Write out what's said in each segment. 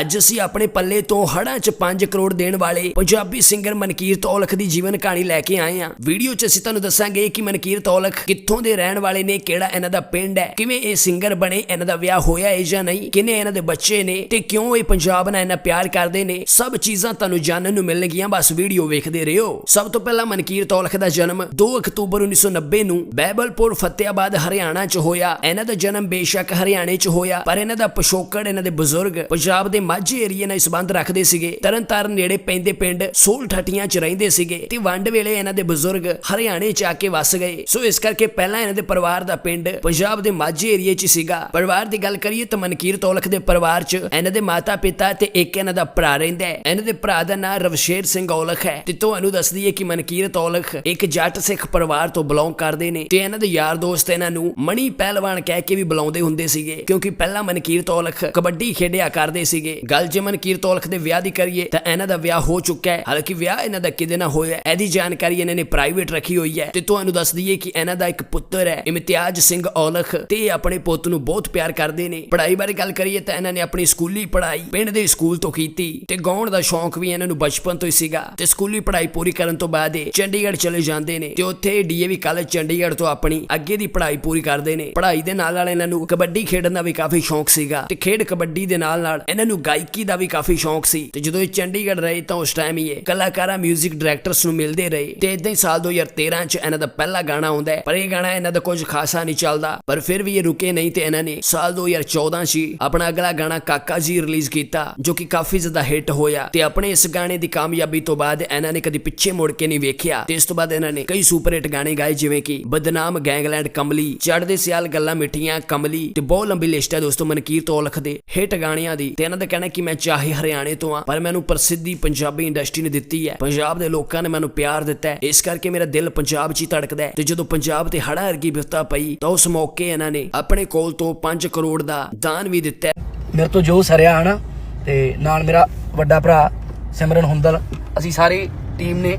ਅੱਜ ਅਸੀਂ ਆਪਣੇ ਪੱਲੇ ਤੋਂ ਹੜਾਂ 'ਚ 5 ਕਰੋੜ ਦੇਣ ਵਾਲੇ ਪੰਜਾਬੀ ਸਿੰਗਰ ਮਨਕੀਰ ਤੌਲਖ ਦੀ ਜੀਵਨ ਕਹਾਣੀ ਲੈ ਕੇ ਆਏ ਹਾਂ। ਵੀਡੀਓ 'ਚ ਅਸੀਂ ਤੁਹਾਨੂੰ ਦੱਸਾਂਗੇ ਕਿ ਮਨਕੀਰ ਤੌਲਖ ਕਿੱਥੋਂ ਦੇ ਰਹਿਣ ਵਾਲੇ ਨੇ, ਕਿਹੜਾ ਇਹਨਾਂ ਦਾ ਪਿੰਡ ਹੈ, ਕਿਵੇਂ ਇਹ ਸਿੰਗਰ ਬਣੇ, ਇਹਨਾਂ ਦਾ ਵਿਆਹ ਹੋਇਆ ਹੈ ਜਾਂ ਨਹੀਂ, ਕਿੰਨੇ ਇਹਨਾਂ ਦੇ ਬੱਚੇ ਨੇ ਤੇ ਕਿਉਂ ਇਹ ਪੰਜਾਬ ਨਾਲ ਇੰਨਾ ਪਿਆਰ ਕਰਦੇ ਨੇ। ਸਭ ਚੀਜ਼ਾਂ ਤੁਹਾਨੂੰ ਜਾਣਨ ਨੂੰ ਮਿਲਣਗੀਆਂ, ਬਸ ਵੀਡੀਓ ਵੇਖਦੇ ਰਹੋ। ਸਭ ਤੋਂ ਪਹਿਲਾਂ ਮਨਕੀਰ ਤੌਲਖ ਦਾ ਜਨਮ 2 ਅਕਤੂਬਰ 1990 ਨੂੰ ਬੈਬਲਪੁਰ ਫਤਿਆਬਾਦ, ਹਰਿਆਣਾ 'ਚ ਹੋਇਆ। ਇਹਨਾਂ ਦਾ ਜਨਮ ਬੇਸ਼ੱਕ ਹਰਿਆਣੇ 'ਚ ਹੋਇਆ, ਪਰ ਇਹਨਾਂ ਦਾ ਪਿਛੋਕੜ, ਇਹਨਾਂ ਦੇ ਬਜ਼ੁਰਗ ਪੰਜਾਬ ਦੇ ਮਾਝੇ ਏਰੀਏ ਨਾਲ ਸੰਬੰਧ ਰੱਖਦੇ ਸੀਗੇ। ਤਰਨਤਾਰਨ ਨੇੜੇ ਪੈਂਦੇ ਪਿੰਡ ਸੋਲ ਠੱਟੀਆਂ 'ਚ ਰਹਿੰਦੇ ਸੀਗੇ ਤੇ ਵੰਡ ਵੇਲੇ ਇਹਨਾਂ ਦੇ ਬਜ਼ੁਰਗ ਹਰਿਆਣੇ 'ਚ ਆ ਕੇ ਵਸ ਗਏ। ਸੋ ਇਸ ਕਰਕੇ ਪਹਿਲਾਂ ਇਹਨਾਂ ਦੇ ਪਰਿਵਾਰ ਦਾ ਪਿੰਡ ਪੰਜਾਬ ਦੇ ਮਾਝੇ ਏਰੀਏ 'ਚ ਸੀਗਾ। ਪਰਿਵਾਰ ਦੀ ਗੱਲ ਕਰੀਏ ਤਾਂ ਮਨਕੀਰ ਤੌਲਖ ਦੇ ਪਰਿਵਾਰ 'ਚ ਇਹਨਾਂ ਦੇ ਮਾਤਾ ਪਿਤਾ ਤੇ ਇੱਕ ਇਹਨਾਂ ਦਾ ਭਰਾ ਰਹਿੰਦਾ ਹੈ। ਇਹਨਾਂ ਦੇ ਭਰਾ ਦਾ ਨਾਂ ਰਵਸ਼ੇਰ ਸਿੰਘ ਔਲਖ ਹੈ ਤੇ ਤੁਹਾਨੂੰ ਦੱਸਦੀ ਹੈ ਕਿ ਮਨਕੀਰ ਤੌਲਖ ਇੱਕ ਜੱਟ ਸਿੱਖ ਪਰਿਵਾਰ ਤੋਂ ਬਿਲੋਂਗ ਕਰਦੇ ਨੇ ਤੇ ਇਹਨਾਂ ਦੇ ਯਾਰ ਦੋਸਤ ਇਹਨਾਂ ਨੂੰ ਮਣੀ ਪਹਿਲਵਾਨ ਕਹਿ ਕੇ ਵੀ ਬੁਲਾਉਂਦੇ ਹੁੰਦੇ ਸੀਗੇ ਕਿਉਂਕਿ ਪਹਿਲਾਂ ਮਨਕੀਰ ਤੌਲਖ ਕਬੱਡੀ ਖੇਡਿਆ ਕਰਦੇ ਸੀਗੇ। ਗੱਲ ਜੇ ਮਨਕੀਰ ਤੌਲਖ ਦੇ ਵਿਆਹ ਦੀ ਕਰੀਏ, ਤਾਂ ਇਹਨਾਂ ਦਾ ਵਿਆਹ ਹੋ ਚੁੱਕਾ ਹੈ। ਹਾਲਾਂਕਿ ਵਿਆਹ ਇਹਨਾਂ ਦਾ ਕਿਤੇ ਨਾਲ ਹੋਇਆ ਹੈ। ਇਹਦੀ ਜਾਣਕਾਰੀ ਇਹਨਾਂ ਨੇ ਪ੍ਰਾਈਵੇਟ ਰੱਖੀ ਹੋਈ ਹੈ ਤੇ ਤੁਹਾਨੂੰ ਦੱਸ ਦਈਏ ਕਿ ਇਹਨਾਂ ਦਾ ਇੱਕ ਪੁੱਤਰ ਹੈ ਇਮਤਿਆਜ਼ ਸਿੰਘ ਔਲਖ ਤੇ ਆਪਣੇ ਪੁੱਤ ਨੂੰ ਬਹੁਤ ਪਿਆਰ ਕਰਦੇ ਨੇ। ਪੜ੍ਹਾਈ ਬਾਰੇ ਗੱਲ ਕਰੀਏ ਤਾਂ ਇਹਨਾਂ ਨੇ ਆਪਣੀ ਸਕੂਲੀ ਪੜ੍ਹਾਈ ਪਿੰਡ ਦੇ ਸਕੂਲ ਤੋਂ ਕੀਤੀ ਤੇ ਗਾਉਣ ਦਾ ਸ਼ੌਂਕ ਵੀ ਇਹਨਾਂ ਨੂੰ ਬਚਪਨ ਤੋਂ ਹੀ ਸੀਗਾ ਤੇ ਸਕੂਲੀ ਪੜ੍ਹਾਈ ਪੂਰੀ ਕਰਨ ਤੋਂ ਬਾਅਦ ਇਹ ਚੰਡੀਗੜ੍ਹ ਚਲੇ ਜਾਂਦੇ ਨੇ ਤੇ ਉੱਥੇ ਡੀਏਵੀ ਕਾਲਜ ਚੰਡੀਗੜ੍ਹ ਤੋਂ ਆਪਣੀ ਅੱਗੇ ਦੀ ਪੜ੍ਹਾਈ ਪੂਰੀ ਕਰਦੇ ਨੇ। ਪੜ੍ਹਾਈ ਦੇ ਨਾਲ ਨਾਲ ਇਹਨਾਂ ਨੂੰ ਕਬੱਡੀ ਖੇਡਣ ਦਾ ਵੀ ਕਾਫੀ ਸ਼ੌਂਕ ਸੀਗਾ ਤੇ ਖੇਡ ਕਬੱਡੀ ਦੇ ਨਾਲ ਨਾਲ ਇਹਨਾਂ ਨੂੰ ਗਾਇਕੀ ਦਾ ਵੀ ਕਾਫੀ ਸ਼ੌਂਕ ਸੀ। ਤੇ ਜਦੋਂ ਇਹ ਚੰਡੀਗੜ੍ਹ ਰਹੇ ਤਾਂ ਉਸ ਟਾਈਮ ਹੀ ਇਹ ਕਲਾਕਾਰਾਂ 뮤직 ਡਾਇਰੈਕਟਰਸ ਨੂੰ ਮਿਲਦੇ ਰਹੇ। ਤੇ ਇਦਾਂ ਹੀ ਸਾਲ 2013 ਚ ਇਹਨਾਂ ਦਾ ਪਹਿਲਾ ਗਾਣਾ ਆਉਂਦਾ ਹੈ। ਪਰ ਇਹ ਗਾਣਾ ਇਹਨਾਂ ਦਾ ਕੁਝ ਖਾਸਾ ਨਹੀਂ ਚੱਲਦਾ। ਪਰ ਫਿਰ ਵੀ ਇਹ ਰੁਕੇ ਨਹੀਂ ਤੇ ਇਹਨਾਂ ਨੇ ਸਾਲ 2014 ਚ ਆਪਣਾ ਅਗਲਾ ਗਾਣਾ ਕਾਕਾ ਜੀ ਰਿਲੀਜ਼ ਕੀਤਾ, ਜੋ ਕਿ ਕਾਫੀ ਜ਼ਿਆਦਾ ਹਿੱਟ ਹੋਇਆ। ਤੇ ਆਪਣੇ ਇਸ ਗਾਣੇ ਦੀ ਕਾਮਯਾਬੀ ਤੋਂ ਬਾਅਦ ਇਹਨਾਂ ਨੇ ਕਦੀ ਪਿੱਛੇ ਮੁੜ ਕੇ ਨਹੀਂ ਵੇਖਿਆ। ਤੇ ਇਸ ਤੋਂ ਬਾਅਦ ਇਹਨਾਂ ਨੇ ਕਈ ਸੁਪਰ ਹਿੱਟ ਗਾਣੇ ਗਾਏ, ਜਿਵੇਂ ਕਿ ਬਦਨਾਮ, ਗੈਂਗਲੈਂਡ, ਕਮਲੀ ਚੜਦੇ ਸਿਆਲ ਗੱਲਾਂ ਮਿੱਠੀਆਂ, ਕਮਲੀ ਤੇ ਬਹੁਤ ਲੰਬੀ ਲਿਸਟ ਹੈ ਦੋਸਤੋ ਮਨਕੀਰ ਤੋਲਖ ਦੇ ਹਿੱਟ ਗਾਣਿਆਂ ਦੀ। ਤੇ ਇਹਨਾਂ ਦਾ ਕਹਿਣਾ ਕਿ ਮੈਂ ਚਾਹੇ ਹਰਿਆਣੇ ਤੋਂ ਆ ਪਰ ਮੈਨੂੰ ਪ੍ਰਸਿੱਧੀ ਪੰਜਾਬੀ ਇੰਡਸਟਰੀ ਨੇ ਦਿੱਤੀ ਹੈ। ਪੰਜਾਬ ਦੇ ਲੋਕਾਂ ਨੇ ਮੈਨੂੰ ਪਿਆਰ ਦਿੱਤਾ ਹੈ। ਇਸ ਕਰਕੇ ਮੇਰਾ ਦਿਲ ਪੰਜਾਬ 'ਚ ਹੀ ਧੜਕਦਾ ਹੈ। ਤੇ ਜਦੋਂ ਪੰਜਾਬ ਤੇ ਹੜਾ ਵਰਗੀ ਵਿਪਤਾ ਪਈ, ਤਾਂ ਉਸ ਮੌਕੇ ਇਹਨਾਂ ਨੇ ਆਪਣੇ ਕੋਲ ਤੋਂ 5 ਕਰੋੜ ਦਾ ਦਾਨ ਵੀ ਦਿੱਤਾ ਹੈ। ਮੇਰੇ ਤੋਂ ਜੋ ਸਰਿਆ ਹਨਾ, ਤੇ ਨਾਲ ਮੇਰਾ ਵੱਡਾ ਭਰਾ ਸਿਮਰਨ ਹੁੰਦਲ, ਅਸੀਂ ਸਾਰੀ ਟੀਮ ਨੇ,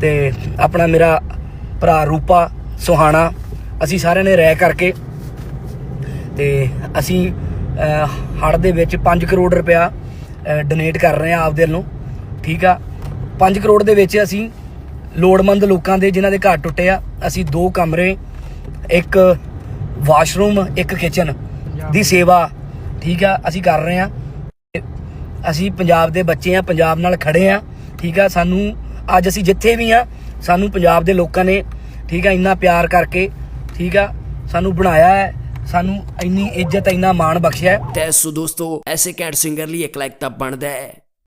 ਤੇ ਆਪਣਾ ਮੇਰਾ ਭਰਾ ਰੂਪਾ ਸੁਹਾਣਾ, ਅਸੀਂ ਸਾਰਿਆਂ ਨੇ ਰਹਿ ਕਰਕੇ, ਤੇ ਅਸੀਂ ਹੜ ਦੇ ਵਿੱਚ 5 ਕਰੋੜ ਰੁਪਇਆ ਡੋਨੇਟ ਕਰ ਰਹੇ ਆ ਆਪਦੇ ਵੱਲੋਂ ਠੀਕ ਆ? 5 ਕਰੋੜ ਦੇ ਵਿੱਚ ਅਸੀਂ ਲੋੜਵੰਦ ਲੋਕਾਂ ਦੇ ਜਿਨ੍ਹਾਂ ਦੇ ਘਰ ਟੁੱਟੇ ਆ ਅਸੀਂ ਦੋ ਕਮਰੇ ਇੱਕ ਵਾਸ਼ਰੂਮ ਇੱਕ ਕਿਚਨ ਦੀ ਸੇਵਾ ਠੀਕ ਆ ਅਸੀਂ ਕਰ ਰਹੇ ਆ ਅਸੀਂ ਪੰਜਾਬ ਦੇ ਬੱਚੇ ਆ ਪੰਜਾਬ ਨਾਲ ਖੜੇ ਆ ਠੀਕ ਆ? ਸਾਨੂੰ ਅੱਜ ਅਸੀਂ ਜਿੱਥੇ ਵੀ ਆ ਸਾਨੂੰ ਪੰਜਾਬ ਦੇ ਲੋਕਾਂ ਨੇ ਠੀਕ ਆ ਇੰਨਾ ਪਿਆਰ ਕਰਕੇ ਠੀਕ ਆ ਸਾਨੂੰ ਬਣਾਇਆ ਹੈ। ਸਾਨੂੰ ਇੰਨੀ ਇੱਜ਼ਤ, ਇੰਨਾ ਮਾਣ ਬਖਸ਼ਿਆ ਹੈ। ਤੇ ਸੋ ਦੋਸਤੋ, ਐਸੇ ਕੈਂਟ ਸਿੰਗਰ ਲਈ ਇੱਕ ਲਾਈਕ ਤਾਂ ਬਣਦਾ ਹੈ।